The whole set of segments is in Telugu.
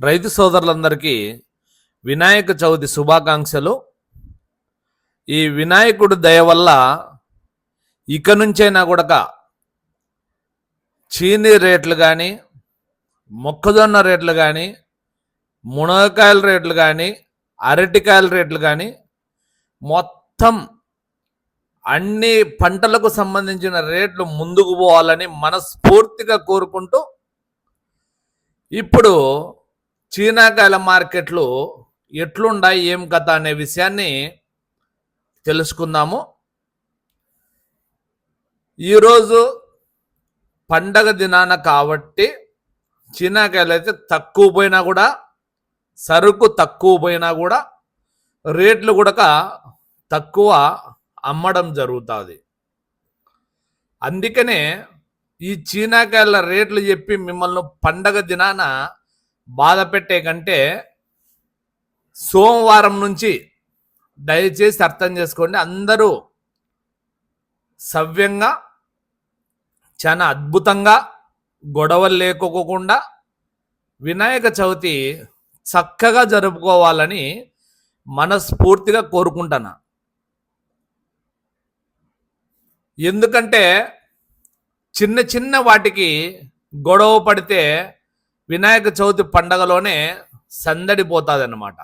రైతు సోదరులందరికీ వినాయక చవితి శుభాకాంక్షలు. ఈ వినాయకుడు దయ వల్ల ఇక నుంచైనా కూడా చీనీ రేట్లు కానీ మొక్కజొన్న రేట్లు కానీ మునగకాయల రేట్లు కానీ అరటికాయల రేట్లు కానీ మొత్తం అన్ని పంటలకు సంబంధించిన రేట్లు ముందుకు పోవాలని మనస్ఫూర్తిగా కోరుకుంటూ ఇప్పుడు చీనాకాయల మార్కెట్లు ఎట్లుండాయి ఏం కథ అనే విషయాన్ని తెలుసుకుందాము. ఈరోజు పండగ దినాన కాబట్టి చీనాకాయలు అయితే తక్కువ పోయినా కూడా సరుకు తక్కువ పోయినా కూడా రేట్లు కూడా తక్కువ అమ్మడం జరుగుతుంది. అందుకనే ఈ చీనాకాయల రేట్లు చెప్పి మిమ్మల్ని పండగ దినాన బాధ పెట్టే కంటే సోమవారం నుంచి దయచేసి అర్థం చేసుకోండి. అందరూ సవ్యంగా చాలా అద్భుతంగా గొడవలు లేకోకుండా వినాయక చవితి చక్కగా జరుపుకోవాలని మనస్ఫూర్తిగా కోరుకుంటాను. ఎందుకంటే చిన్న చిన్న వాటికి గొడవ పడితే వినాయక చవితి పండగలోనే సందడిపోతుంది అన్నమాట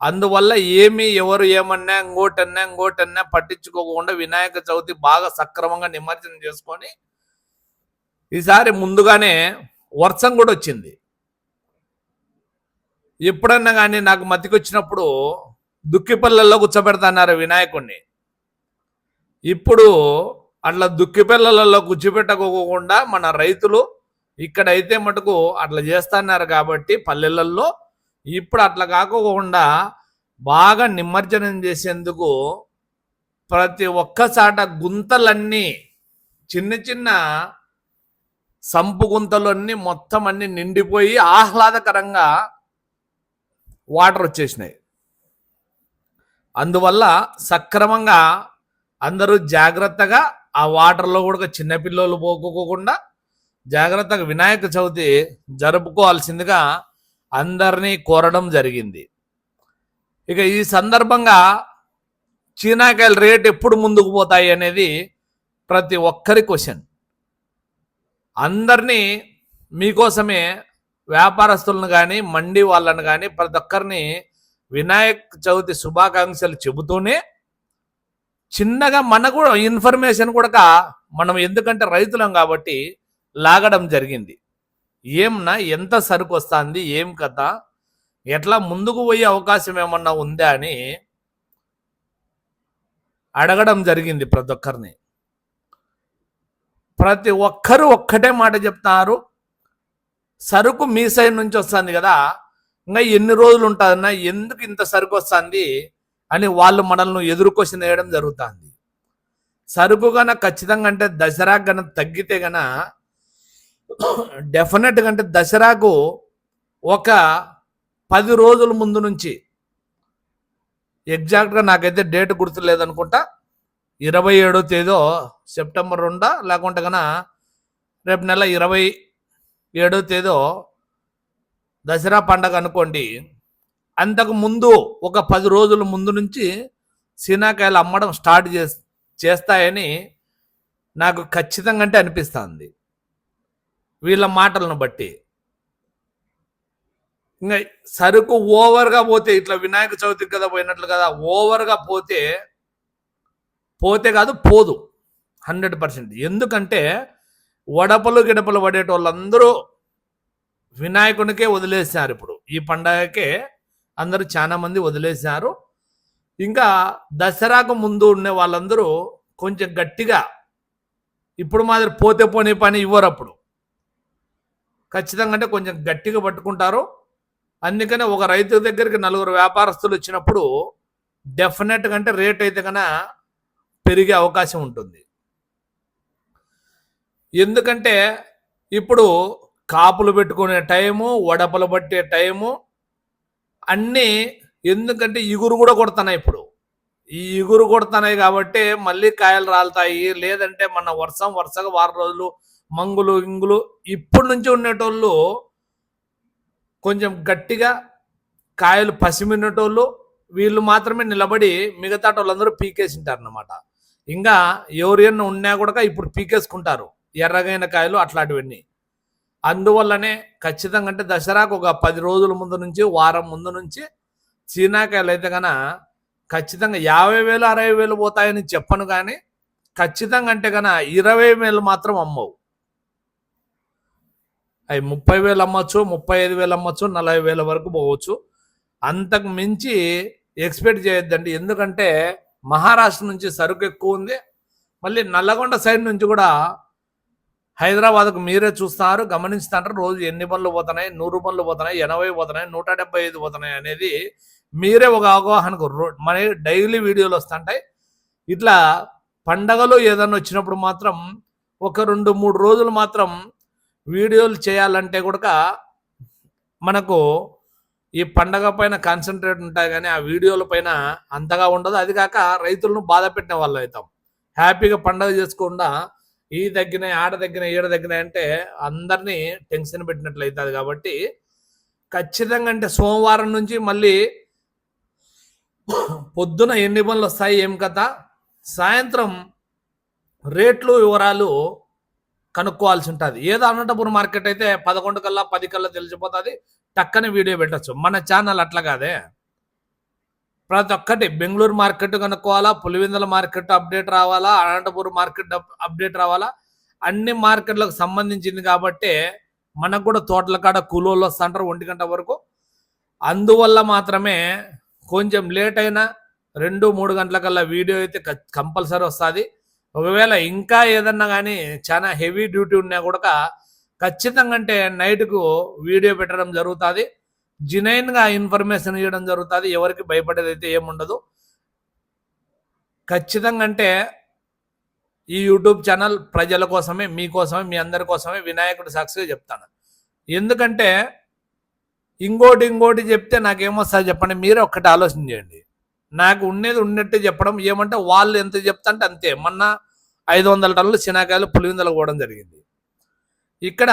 అందువల్ల ఏమి ఎవరు ఏమన్నా ఇంకోటన్నా ఇంకోటన్నా పట్టించుకోకుండా వినాయక చవితి బాగా సక్రమంగా నిమజ్జనం చేసుకొని ఈసారి ముందుగానే వర్షం కూడా వచ్చింది. ఎప్పుడన్నా కానీ నాకు మతికొచ్చినప్పుడు దుక్కిపల్లెల్లో కూర్చోబెడతాన్నారు వినాయకుడిని ఇప్పుడు అట్లా దుక్కిపిల్లలలో కూర్చోబెట్టకోకుండా మన రైతులు ఇక్కడైతే మటుకు అట్లా చేస్తున్నారు కాబట్టి పల్లెలలో ఇప్పుడు అట్లా కాకోకుండా బాగా నిమజ్జనం చేసేందుకు ప్రతి ఒక్కసాట గుంతలన్నీ చిన్న చిన్న సంపు గుంతలన్నీ మొత్తం అన్ని నిండిపోయి ఆహ్లాదకరంగా వాటర్ వచ్చేసినాయి. అందువల్ల సక్రమంగా అందరూ జాగ్రత్తగా ఆ వాటర్లో కూడా చిన్నపిల్లలు పోకోకుండా జాగ్రత్తగా వినాయక చవితి జరుపుకోవాల్సిందిగా అందరినీ కోరడం జరిగింది. ఇక ఈ సందర్భంగా చీనాకాయల రేట్ ఎప్పుడు ముందుకు పోతాయి అనేది ప్రతి ఒక్కరి క్వశ్చన్. అందరినీ మీకోసమే వ్యాపారస్తులను కానీ మండి వాళ్ళని కానీ ప్రతి ఒక్కరిని వినాయక చవితి శుభాకాంక్షలు చెబుతూనే చిన్నగా మనకు కూడా ఇన్ఫర్మేషన్ కూడా మనం ఎందుకంటే రైతులం కాబట్టి లాగడం జరిగింది. ఏమన్నా ఎంత సరుకు వస్తుంది ఏం కథ? ఎట్లా ముందుకు పోయే అవకాశం ఏమన్నా ఉందా అని అడగడం జరిగింది ప్రతి ఒక్కరిని. ప్రతి ఒక్కరు ఒక్కటే మాట చెప్తున్నారు సరుకు మీ సైడ్ నుంచి వస్తుంది కదా? ఇంకా ఎన్ని రోజులు ఉంటుందన్నా? ఎందుకు ఇంత సరుకు వస్తుంది అని వాళ్ళు మనల్ని ఎదుర్కొచ్చిన వేయడం జరుగుతుంది. సరుకు గన ఖచ్చితంగా అంటే దసరా గన తగ్గితే గన డెఫినెట్గా అంటే దసరాకు ఒక పది రోజుల ముందు నుంచి ఎగ్జాక్ట్గా నాకైతే డేట్ గుర్తులేదనుకుంటా. ఇరవై ఏడో తేదో సెప్టెంబర్ రెండా లేకుంటే గన రేపు నెల ఇరవై ఏడో తేదో దసరా పండగ అనుకోండి. అంతకు ముందు ఒక పది రోజుల ముందు నుంచి సీనాకాయలు అమ్మడం స్టార్ట్ చేస్తాయని నాకు ఖచ్చితంగా అంటే అనిపిస్తుంది. వీళ్ళ మాటలను బట్టి. ఇంకా సరుకు ఓవర్గా పోతే ఇట్లా వినాయక చవితికి కదా పోయినట్లు కదా ఓవర్గా పోతే పోతే కాదు పోదు. Hundred percent. ఎందుకంటే వడపలు గిడపలు పడేటోళ్ళందరూ వినాయకునికే వదిలేశారు ఇప్పుడు. ఈ పండగకే అందరూ చాలా మంది వదిలేశారు ఇంకా దసరాకు ముందు ఉండే వాళ్ళందరూ కొంచెం గట్టిగా ఇప్పుడు మాదిరి పోతే పోనీ పని ఇవ్వరు అప్పుడు. ఖచ్చితంగా అంటే కొంచెం గట్టిగా పట్టుకుంటారు. అందుకనే ఒక రైతు దగ్గరికి నలుగురు వ్యాపారస్తులు వచ్చినప్పుడు డెఫినెట్గా అంటే రేట్ అయితే కన్నా పెరిగే అవకాశం ఉంటుంది. ఎందుకంటే ఇప్పుడు కాపులు పెట్టుకునే టైము వడపలు పట్టే టైము అన్నీ ఎందుకంటే ఇగురు కూడా కొడుతున్నాయి ఇప్పుడు. ఈ ఇగురు కొడుతున్నాయి కాబట్టి మళ్ళీ కాయలు రాలుతాయి. లేదంటే మన వర్షం వరుసగా వారం రోజులు మంగులు ఇంగులు ఇప్పటి నుంచి ఉండేటోళ్ళు కొంచెం గట్టిగా కాయలు పసిమినటోళ్ళు వీళ్ళు మాత్రమే నిలబడి మిగతా వాళ్ళందరూ పీకేసింటారు అన్నమాట ఇంకా ఎవరైనా ఉన్నా కూడా ఇప్పుడు పీకేసుకుంటారు ఎర్రగైన కాయలు అట్లాంటివన్నీ. అందువల్లనే ఖచ్చితంగా అంటే దసరాకు ఒక పది రోజుల ముందు నుంచి వారం ముందు నుంచి చీనాకాయలు అయితే కన ఖచ్చితంగా యాభై వేలు అరవై వేలు పోతాయని చెప్పను కానీ ఖచ్చితంగా అంటే కన ఇరవై వేలు మాత్రం అమ్మవు. అవి ముప్పై వేలు అమ్మచ్చు ముప్పై ఐదు వేలు అమ్మచ్చు నలభై వేల వరకు పోవచ్చు. అంతకు మించి ఎక్స్పెక్ట్ చేయొద్దండి. ఎందుకంటే మహారాష్ట్ర నుంచి సరుకు ఎక్కువ ఉంది. మళ్ళీ నల్లగొండ సైడ్ నుంచి కూడా హైదరాబాద్కు మీరే చూస్తారు. గమనిస్తున్నారు రోజు ఎన్ని పనులు పోతున్నాయి? నూరు పనులు పోతున్నాయి? ఎనభై పోతున్నాయి? నూట డెబ్బై ఐదు పోతున్నాయి అనేది మీరే ఒక అవగాహనకు రో- మన డైలీ వీడియోలు వస్తుంటాయి. ఇట్లా పండగలు ఏదన్నా వచ్చినప్పుడు మాత్రం ఒక రెండు మూడు రోజులు మాత్రం వీడియోలు చేయాలంటే కూడా మనకు ఈ పండగ పైన కాన్సన్ట్రేట్ ఉంటాయి కానీ ఆ వీడియోల పైన అంతగా ఉండదు. అది కాక రైతులను బాధ పెట్టిన వాళ్ళు అవుతాం హ్యాపీగా పండగ చేసుకుండా ఈ తగ్గినాయి ఆడ తగ్గినాయి ఈడ తగ్గినాయి అంటే అందరినీ టెన్షన్ పెట్టినట్లు అవుతుంది కాబట్టి ఖచ్చితంగా అంటే సోమవారం నుంచి మళ్ళీ పొద్దున ఎన్ని పనులు వస్తాయి ఏం కథ? సాయంత్రం రేట్లు వివరాలు కనుక్కోవాల్సి ఉంటుంది ఏదో అనంతపురం మార్కెట్ అయితే పదకొండు కల్లా పది కల్లా తెలిసిపోతుంది. టక్కని వీడియో పెట్టచ్చు. మన ఛానల్ అట్లా కాదే. ప్రతి ఒక్కటి బెంగళూరు మార్కెట్ కనుక్కోవాలా పులివెందుల మార్కెట్ అప్డేట్ రావాలా అనంతపురం మార్కెట్ అప్డేట్ రావాలా అన్ని మార్కెట్లకు సంబంధించింది కాబట్టి మనకు కూడా తోటల కాడ కూలోళ్ళు వస్తుంటారు ఒంటి గంట వరకు. అందువల్ల మాత్రమే కొంచెం లేట్ అయినా రెండు మూడు గంటల కల్లా వీడియో అయితే కంపల్సరీ వస్తుంది. ఒకవేళ ఇంకా ఏదన్నా కానీ చాలా హెవీ డ్యూటీ ఉన్నా కూడా ఖచ్చితంగా అంటే నైట్కు వీడియో పెట్టడం జరుగుతుంది. జినైన్గా ఇన్ఫర్మేషన్ ఇవ్వడం జరుగుతుంది. ఎవరికి భయపడేది అయితే ఏముండదు. ఖచ్చితంగా అంటే ఈ యూట్యూబ్ ఛానల్ ప్రజల కోసమే మీకోసమే మీ అందరి కోసమే వినాయకుడు సాక్షిగా చెప్తాను. ఎందుకంటే ఇంకోటి ఇంకోటి చెప్తే నాకేమొస్తా చెప్పండి. మీరే ఒక్కటి ఆలోచన చేయండి. నాకు ఉండేది ఉన్నట్టే చెప్పడం ఏమంటే వాళ్ళు ఎంత చెప్తాంటే అంతే. మొన్న ఐదు వందల టన్నులు శనాకాయలు పులివిందలు పోవడం జరిగింది. ఇక్కడ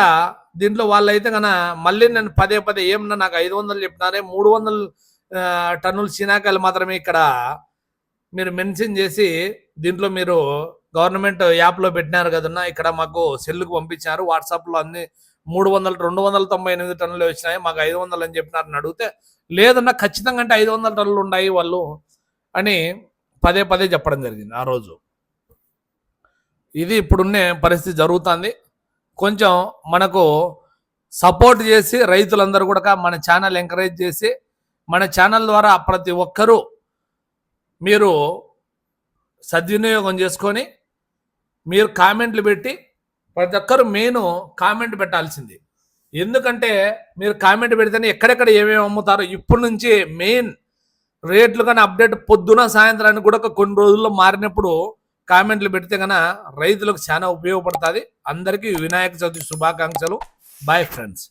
దీంట్లో వాళ్ళైతే కన మళ్ళీ నేను పదే పదే ఏమన్నా నాకు ఐదు వందలు చెప్పినారే మూడు వందలు టన్నులు శనాకాయలు మాత్రమే ఇక్కడ మీరు మెన్షన్ చేసి దీంట్లో మీరు గవర్నమెంట్ యాప్లో పెట్టినారు కదన్నా ఇక్కడ మాకు సెల్లుకు పంపించారు. వాట్సాప్లో అన్ని మూడు వందలు రెండు వందల తొంభై ఎనిమిది టన్నులు వచ్చినాయి. మాకు ఐదు వందలు అని చెప్పినారని అడిగితే లేదన్నా ఖచ్చితంగా అంటే ఐదు వందల టన్నులు ఉన్నాయి వాళ్ళు. అని పదే పదే చెప్పడం జరిగింది ఆ రోజు. ఇది ఇప్పుడున్నే పరిస్థితి జరుగుతుంది. కొంచెం మనకు సపోర్ట్ చేసి రైతులందరూ కూడా మన ఛానల్ ఎంకరేజ్ చేసి మన ఛానల్ ద్వారా ప్రతి ఒక్కరూ మీరు సద్వినియోగం చేసుకొని మీరు కామెంట్లు పెట్టి ప్రతి ఒక్కరు మెయిన్ కామెంట్ పెట్టాల్సింది. ఎందుకంటే మీరు కామెంట్ పెడితేనే ఎక్కడెక్కడ ఏమేమి అమ్ముతారో ఇప్పటి నుంచి మెయిన్ రేట్లు కానీ అప్డేట్ పొద్దున సాయంత్రానికి కూడా కొన్ని రోజుల్లో మారినప్పుడు కామెంట్లు పెడితే కన రైతులకు చాలా ఉపయోగపడుతుంది. అందరికీ వినాయక చవితి శుభాకాంక్షలు. Bye friends